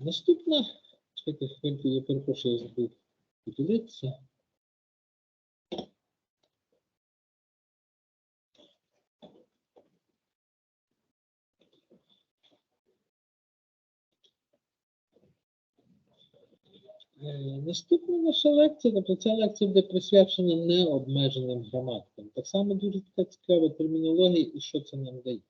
Наступна, чекайте хвильку, я перепрошую, я забув поділитися. Е, Наступна наша лекція, тобто ця лекція буде присвячена необмеженим граматикам. Так само дуже цікава термінологія і що це нам дає.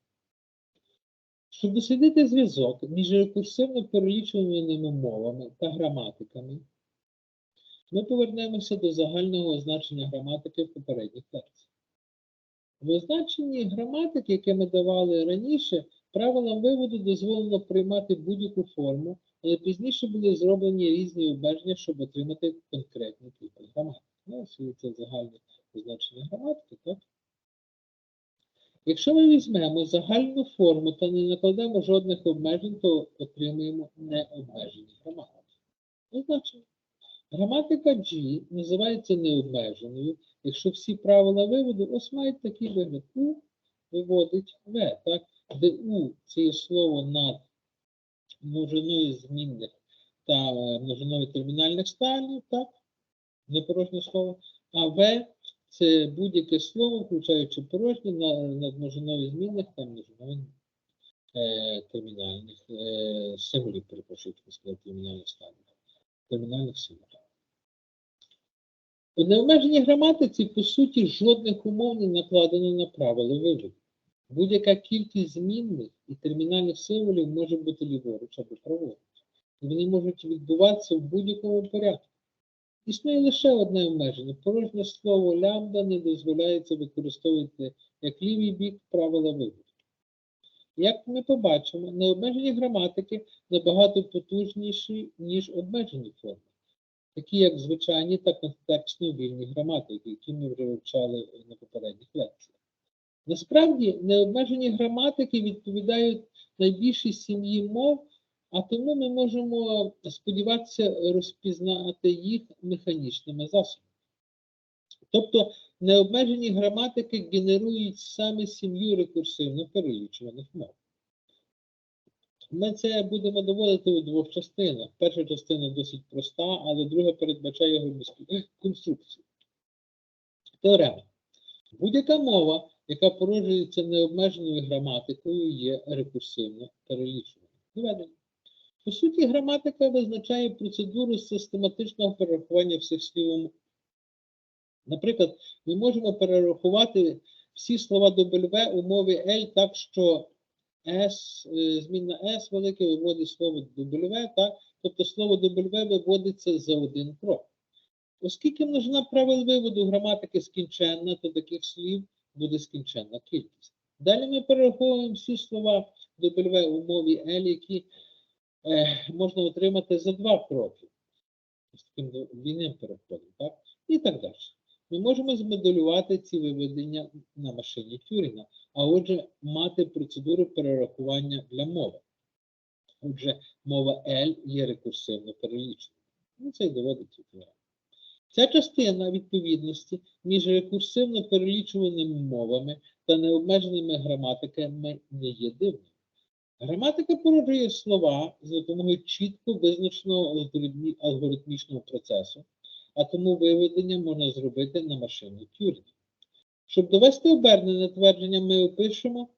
Щоб дослідити зв'язок між рекурсивно перелічуваними мовами та граматиками, ми повернемося до загального означення граматики в попередніх лекціях. В означенні граматики, яке ми давали раніше, правилам виводу дозволено приймати будь-яку форму, але пізніше були зроблені різні обмеження, щоб отримати конкретний тип граматики. Ну, це загальне означення граматики, так? Якщо ми візьмемо загальну форму та не накладемо жодних обмежень, то отримуємо необмежені граматики. Означення. Граматика G називається необмеженою, якщо всі правила виводу ось мають такий вигляд. У виводить В, так? де У це є слово над множиною змінних та е, множиною термінальних стайлів, так? Непорожнє слово. А В це будь-яке слово, включаючи порожнє на, над множиною змінних та множиною е, термінальних е, символів, перепрошую, сказати, термінальних стайлів. Термінальних символів. У необмеженій граматиці, по суті, жодних умов не накладено на правила виводу. Будь-яка кількість змінних і термінальних символів може бути ліворуч або праворуч. Вони можуть відбуватися в будь-якому порядку. Існує лише одне обмеження. Порожнє слово лямбда не дозволяється використовувати як лівий бік правила виводу. Як ми побачимо, необмежені граматики набагато потужніші, ніж обмежені форми, такі як звичайні та контекстно вільні граматики, які ми вже вивчали на попередніх лекціях. Насправді, необмежені граматики відповідають найбільшій сім'ї мов, а тому ми можемо сподіватися розпізнати їх механічними засобами. Тобто необмежені граматики генерують саме сім'ю рекурсивно перелічуваних мов. Ми це будемо доводити у двох частинах. Перша частина досить проста, але друга передбачає його конструкцію. Теорема. Будь-яка мова, яка породжується необмеженою граматикою, є рекурсивно перелічуваною. По суті, граматика визначає процедуру систематичного перерахування всіх слів. у м- Наприклад, ми можемо перерахувати всі слова W у мові L так, що S, е, змінна S велике виводить слово W, так? тобто слово W виводиться за один крок. Оскільки множина правил виводу граматики скінченна, то таких слів буде скінченна кількість. Далі ми перераховуємо всі слова W у мові L, які можна отримати за два кроки. З таким двійним переходом, так? І так далі. Ми можемо змоделювати ці виведення на машині Тюрінга, а отже, мати процедуру перерахування для мови. Отже, мова L є рекурсивно переліченою. Ну, це й доводиться теорема. Ця частина відповідності між рекурсивно перелічуваними мовами та необмеженими граматиками не є дивною. Граматика породжує слова за допомогою чітко визначеного алгоритмічного процесу, а тому виведення можна зробити на машині Тюрінга. Щоб довести обернене твердження, ми опишемо,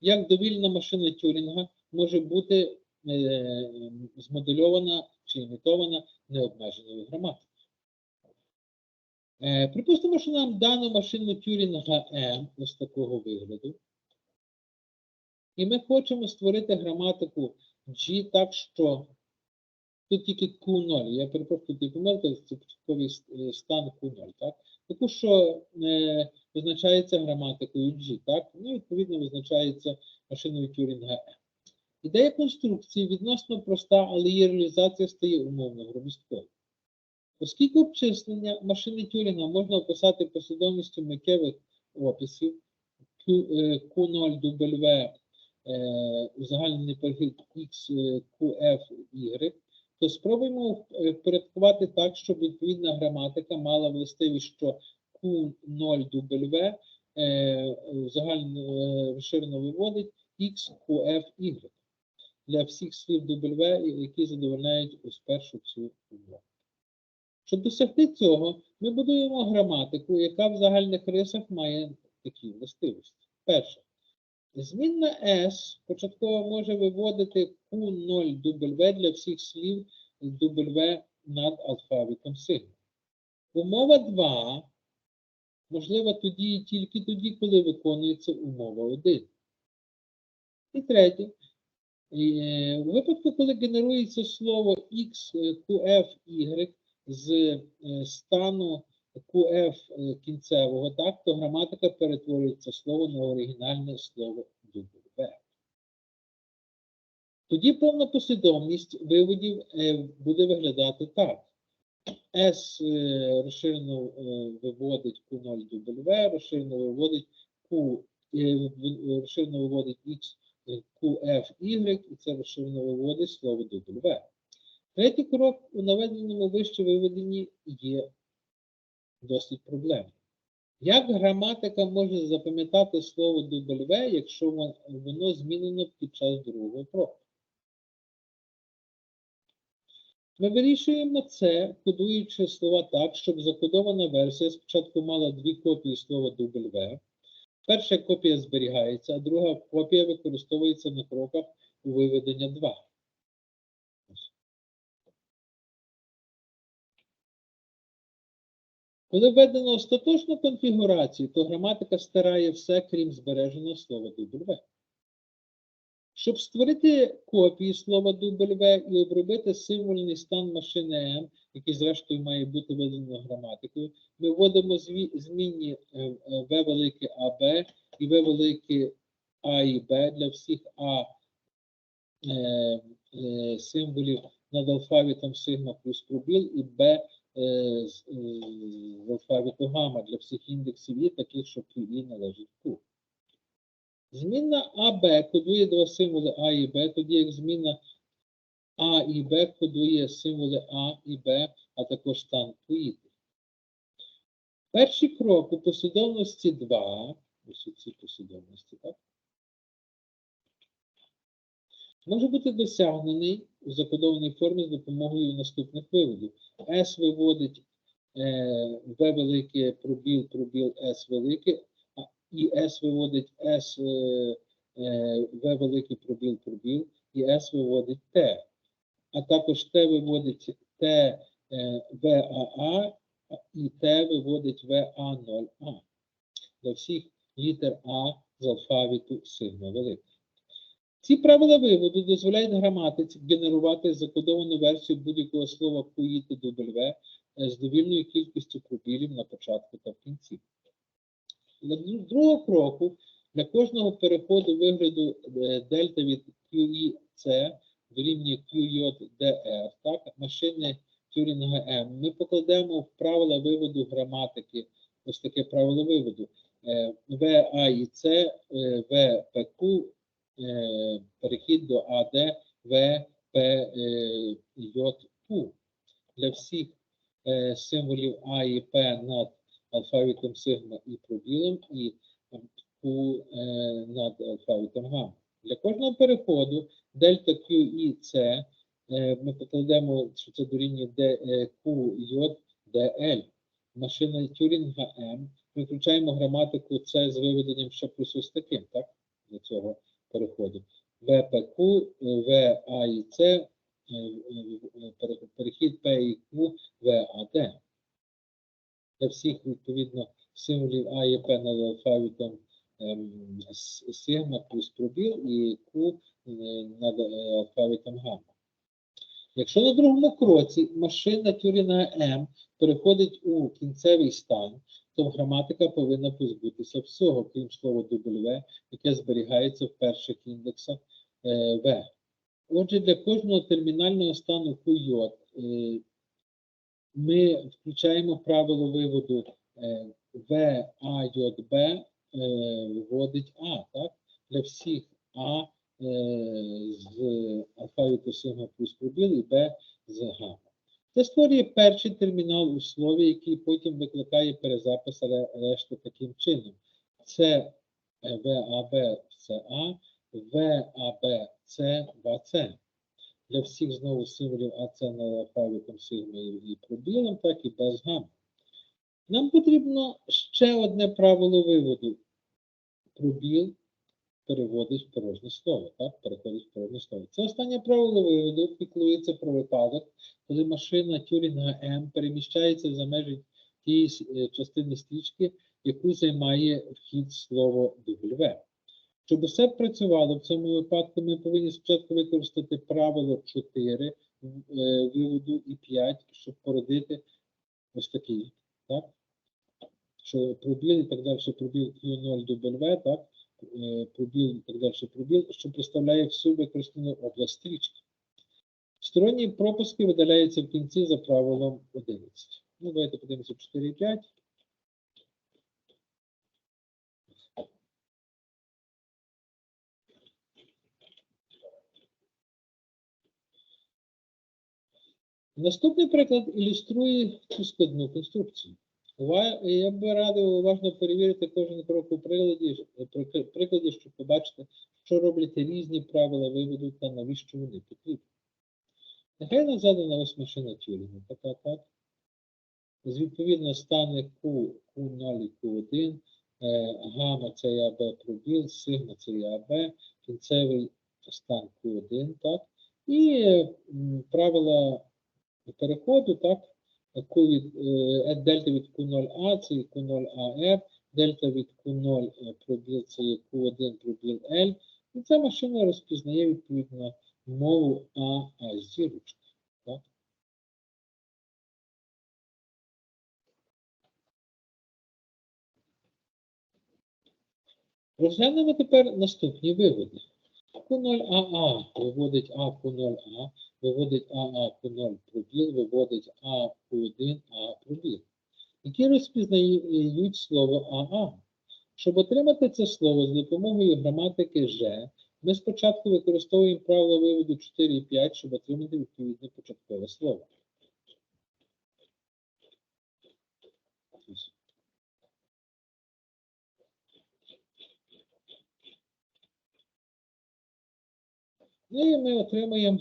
як довільна машина Тюрінга може бути е, змодельована чи імітована необмеженою граматикою. Е, припустимо, що нам дано машину Тюрінга М ось такого вигляду. І ми хочемо створити граматику G так, що тут тільки Q0. Я перепрошую, є помилка, це початковий е, стан Q0, так? Таку, що е, визначається граматикою G, так? Ну, відповідно, визначається машиною Тюрінга M. Ідея конструкції відносно проста, але її реалізація стає умовно громісткою. Оскільки обчислення машини Тюрінга можна описати послідовністю миттєвих описів е, Q0 W е, узагальнений перехід X, е, QF, Y, то спробуємо е, впорядкувати так, щоб відповідна граматика мала властивість, що Q0 W е, загально е, розширено виводить X, QF, Y. для всіх слів W, які задовольняють ось першу цю умову. Щоб досягти цього, ми будуємо граматику, яка в загальних рисах має такі властивості. Перше. Змінна S початково може виводити Q0 W для всіх слів W над алфавітом сигма. Умова 2 можлива тоді і тільки тоді, коли виконується умова 1. І третє. Е, У випадку, коли генерується слово X, QF, Y з е, стану QF е, кінцевого, так, то граматика перетворюється слово на оригінальне слово W. Тоді повна послідовність виводів е, буде виглядати так. S е, розширено виводить Q0W, розширено виводить Q, розширено виводить X, е, QFY, і це розширено виводить слово W. Третій крок у наведеному вище виведенні є досить проблемним. Як граматика може запам'ятати слово W, якщо воно змінено під час другого кроку? Ми вирішуємо це, кодуючи слова так, щоб закодована версія спочатку мала дві копії слова W. Перша копія зберігається, а друга копія використовується на кроках у виведення 2. Коли введено остаточну конфігурацію, то граматика стирає все, крім збереженого слова W. Щоб створити копії слова W і обробити символьний стан машини M, який зрештою має бути видано граматикою, ми вводимо змінні е, е, V велике AB і V велике А і Б для всіх А е, символів над алфавітом сигма плюс пробіл і Б з, е, алфавіту гамма для всіх індексів І, таких, що QI належить Q. Змінна АБ кодує два символи А і Б, тоді як зміна А і Б кодує символи А і Б, а також стан квіти. Перший крок у послідовності 2, ось у цій послідовності, так? Може бути досягнений у закодованій формі з допомогою наступних виводів. S виводить е, В велике пробіл, пробіл S велике, і S виводить S е, е, В великий пробіл, пробіл, і S виводить T. А також T виводить T е, VAA, і T виводить VA0A. Для всіх літер А з алфавіту сигма великий. Ці правила виводу дозволяють граматиці генерувати закодовану версію будь-якого слова та W е, з довільною кількістю пробілів на початку та в кінці. Для другого кроку для кожного переходу вигляду е, дельта від QI-C дорівнює QJ-DR, так, машини Тюрінга М, ми покладемо в правила виводу граматики ось таке правило виводу. Е, В, А і С, В, П, перехід до АД, В, П, е, J, Q. Для всіх е, символів А і П над алфавітом сигма і пробілом, і е, Q е, над алфавітом гамма. Для кожного переходу дельта Q і С е, ми покладемо, що це дорівнює е, Q, J, DL. Машина Тюрінга М. Ми включаємо граматику С з виведенням ще плюс ось таким, так? Для цього переходу. ВПК, В, А і С, е, е, пере- перехід П і Q, В, А, Д. Для всіх, відповідно, символів А і П над алфавітом ем, сигма плюс пробіл і Q е, над е, алфавітом гамма. Якщо на другому кроці машина Тюрінга М переходить у кінцевий стан, то граматика повинна позбутися всього, крім слова W, яке зберігається в перших індексах е, В. Отже, для кожного термінального стану QJ е, ми включаємо правило виводу е, В, А, J, Б виводить А, так? Для всіх А з алфавіту сигма плюс пробіл і Б з гамма. Це створює перший термінал у слові, який потім викликає перезапис решти таким чином. Це ВАБ це А, ВАБЦ, ВАЦ. Для всіх знову символів АЦ на павіком сигмою і пробілом, так і без гам. Нам потрібно ще одне правило виводу. Пробіл переводить в порожнє слово, так? Переходить в порожнє слово. Це останнє правило виводу піклується про випадок, коли машина Тюрінга М переміщається за межі тієї е, частини стрічки, яку займає вхід слово W. Щоб усе працювало в цьому випадку, ми повинні спочатку використати правило 4 е, виводу і 5, щоб породити ось такий, так? Що пробіл і так далі, пробіл Q0 W, так? Е, Пробіл і так далі, пробіл, що представляє всю використану область стрічки. Сторонні пропуски видаляються в кінці за правилом 11. Ну, давайте подивимося 4 і 5. Наступний приклад ілюструє цю складну конструкцію. Я би радив уважно перевірити кожен крок у приладі, прикладі, щоб побачити, що роблять різні правила виводу та навіщо вони потрібні. Нехай задана ось машина Тюрінга, така так. З відповідно стане Q, Q0 і Q1, е, гама це є АБ пробіл, сигма це є АБ, кінцевий стан Q1, так. І правила переходу, так, Q е, дельта від Q0A, це є Q0AR, дельта від Q0 е, пробіл, це є Q1 пробіл L. І ця машина розпізнає відповідно мову А, А Розглянемо тепер наступні виводи. Q0AA виводить А Q0A, виводить АА Q0 пробіл, виводить А Q1 А пробіл, які розпізнають слово АА. Щоб отримати це слово з допомогою граматики Ж, ми спочатку використовуємо правило виводу 4 і 5, щоб отримати відповідне початкове слово. Ну і ми отримуємо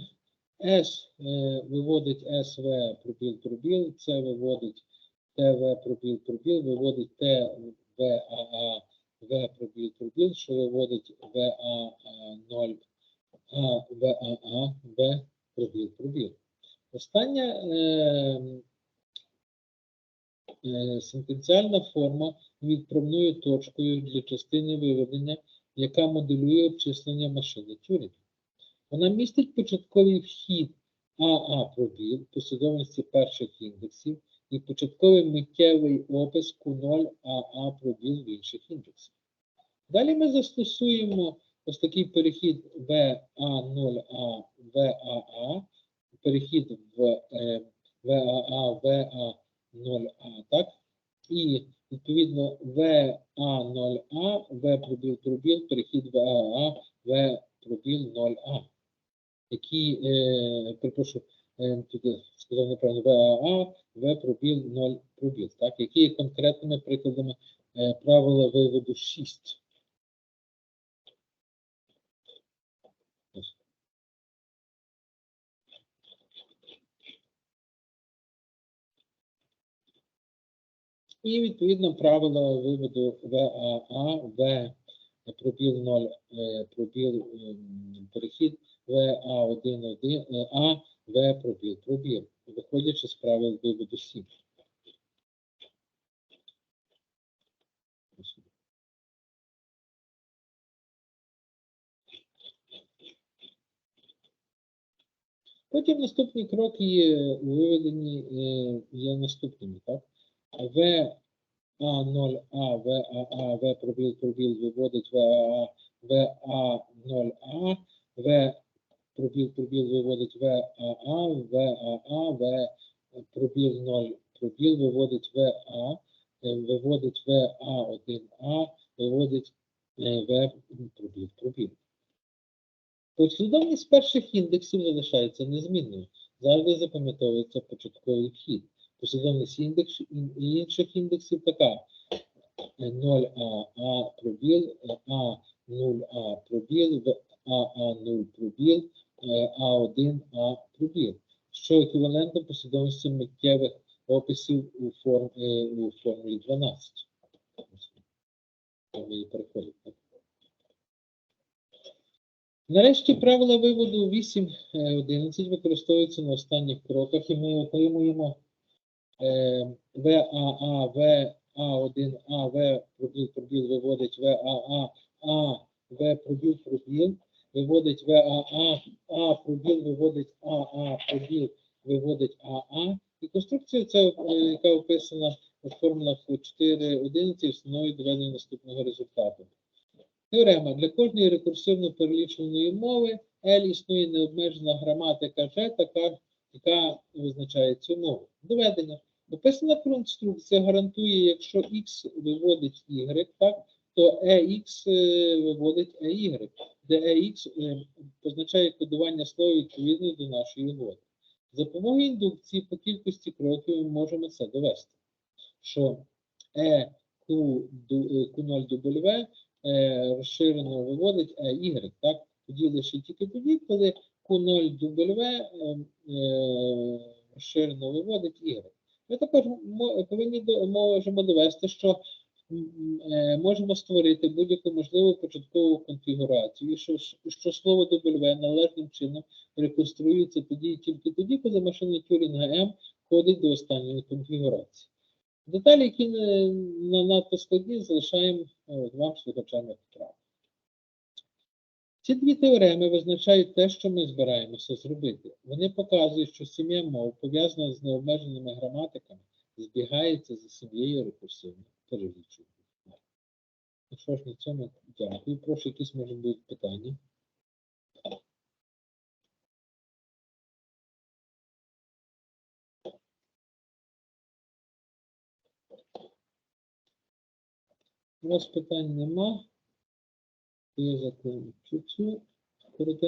Е, виводить SV пробіл пробіл, це виводить ТВ пробіл пробіл, виводить ТВАА В пробіл пробіл, що виводить ВА0 А ВАА В пробіл пробіл. Остання е, е, сентенціальна форма відправною точкою для частини виведення, яка моделює обчислення машини Тюрінга. Вона містить початковий вхід АА пробіл послідовності перших індексів і початковий миттєвий опис Q0 АА пробіл в інших індексах. Далі ми застосуємо ось такий перехід VA0A VAA, перехід в е, VAA VA0A, так? І відповідно VA0A, V пробіл пробіл, перехід VAA V пробіл 0А, які, е, перепрошую, е, сказав неправильно, ВАА, В пробіл 0 пробіл, так, які є конкретними прикладами е, правила виводу 6. І відповідно правила виводу ВАА, В пробіл 0, е, пробіл ем, перехід ВА1, 1, А, В пробіл, пробіл, виходячи з правил виводу 7. Потім наступні кроки є у е, є наступними, так? В А0А, ВАА, В пробіл, пробіл виводить ВАА, ВА0А, В пробіл, пробіл виводить ВАА, ВАА, В пробіл 0, пробіл виводить ВА, е, виводить ВА1А, виводить е, В пробіл, пробіл. Послідовність перших індексів залишається незмінною. Завжди запам'ятовується початковий вхід. Послідовність індекс, інших індексів така. 0А, А пробіл, А 0А пробіл в АА0 пробіл е, А1А пробіл, що еквівалентно послідовності миттєвих описів у, форм, е, у формулі 12. Ми її переходимо. Нарешті правила виводу 8.11 використовуються на останніх кроках, і ми отримуємо е, ВАА, ВА1А, В пробіл, пробіл виводить ВАА, А, В пробіл, пробіл, виводить ВАА, А пробіл, виводить АА, пробіл, виводить АА. І конструкція ця, е, яка описана у формулах 4.11, встановлює доведення наступного результату. Теорема. Для кожної рекурсивно перелічуваної мови L існує необмежена граматика G, така, яка визначає цю мову. Доведення. Описана конструкція гарантує, якщо X виводить Y, так, то EX е, виводить EY, де EX е, позначає кодування слова відповідно до нашої угоди. За допомогою індукції по кількості кроків ми можемо це довести, що E Q, Q0W е, розширено виводить EY, так? Тоді лише тільки тоді, коли Q0W е, е, розширено виводить Y. Ми також повинні можемо довести, що е, можемо створити будь-яку можливу початкову конфігурацію, що, що слово W належним чином реконструюється тоді і тільки тоді, коли машина Тюрінга М входить до останньої конфігурації. Деталі, які не на- надто складні, залишаємо е, вам слухачам як вправу. Ці дві теореми визначають те, що ми збираємося зробити. Вони показують, що сім'я мов, пов'язана з необмеженими граматиками, збігається за сім'єю рекурсивних перелічувань. Ну що ж, на цьому дякую. Прошу, якісь можуть бути питання. У вас питань нема. Я цю коротеньку.